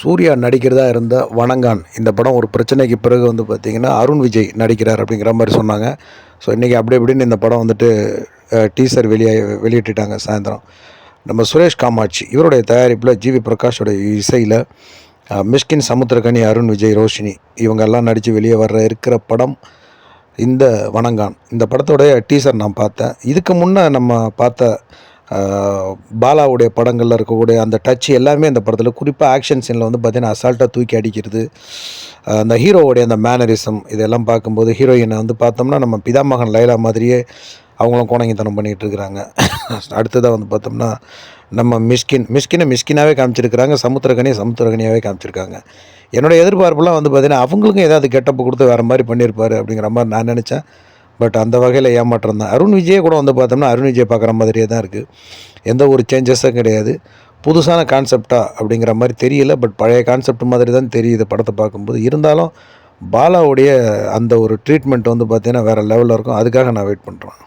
சூர்யா நடிக்கிறதா இருந்த வணங்கான். இந்த படம் ஒரு பிரச்சனைக்கு பிறகு வந்து பார்த்திங்கன்னா அருண் விஜய் நடிக்கிறார் அப்படிங்கிற மாதிரி சொன்னாங்க. ஸோ இன்றைக்கி அப்படி இப்படின்னு இந்த படம் வந்துட்டு டீசர் வெளியே வெளியிட்டுட்டாங்க சாயந்தரம். நம்ம சுரேஷ் காமாட்சி இவருடைய தயாரிப்பில் ஜிவி பிரகாஷோடைய இசையில் மிஷ்கின் சமுத்திரகனி அருண் விஜய் ரோஷினி இவங்கெல்லாம் நடித்து வெளியே வர்ற இருக்கிற படம் இந்த வணங்கான். இந்த படத்தோடைய டீசர் நான் பார்த்தேன். இதுக்கு முன்னே நம்ம பார்த்த பாலாவுடைய படங்களில் இருக்கக்கூடிய அந்த டச் எல்லாமே அந்த படத்தில் குறிப்பாக ஆக்ஷன் சீனில் வந்து பார்த்திங்கன்னா அசால்ட்டாக தூக்கி அடிக்கிறது அந்த ஹீரோவுடைய அந்த மேனரிசம் இதெல்லாம் பார்க்கும்போது ஹீரோயினை வந்து பார்த்தோம்னா நம்ம பிதாமகன் லைலா மாதிரியே அவங்களும் கோணங்கித்தனம் பண்ணிகிட்டு இருக்கிறாங்க. அடுத்ததாக வந்து பார்த்தோம்னா நம்ம மிஸ்கின் மிஸ்கினை மிஸ்கினாகவே காமிச்சிருக்கிறாங்க சமுத்திரகனியை சமுத்திரகனியாகவே காமிச்சிருக்காங்க. என்னோட எதிர்பார்ப்புலாம் வந்து பார்த்திங்கன்னா அவங்களுக்கும் ஏதாவது கெட்டப்பு கொடுத்து வேறு மாதிரி பண்ணியிருப்பாரு அப்படிங்கிற மாதிரி நான் நினச்சேன். பட் அந்த வகையில் ஏமாற்றம் தான் அருண் விஜயை கூட வந்து பார்த்தோம்னா அருண் விஜய் பார்க்குற மாதிரியே தான் இருக்குது எந்த ஒரு சேஞ்சஸும் கிடையாது. புதுசான கான்செப்டா அப்படிங்கிற மாதிரி தெரியல பட் பழைய கான்செப்ட் மாதிரி தான் தெரியுது படத்தை பார்க்கும்போது. இருந்தாலும் பாலாவுடைய அந்த ஒரு ட்ரீட்மெண்ட் வந்து பார்த்தீங்கன்னா வேறு லெவலில் இருக்கும். அதுக்காக நான் வெயிட் பண்ணுறேன்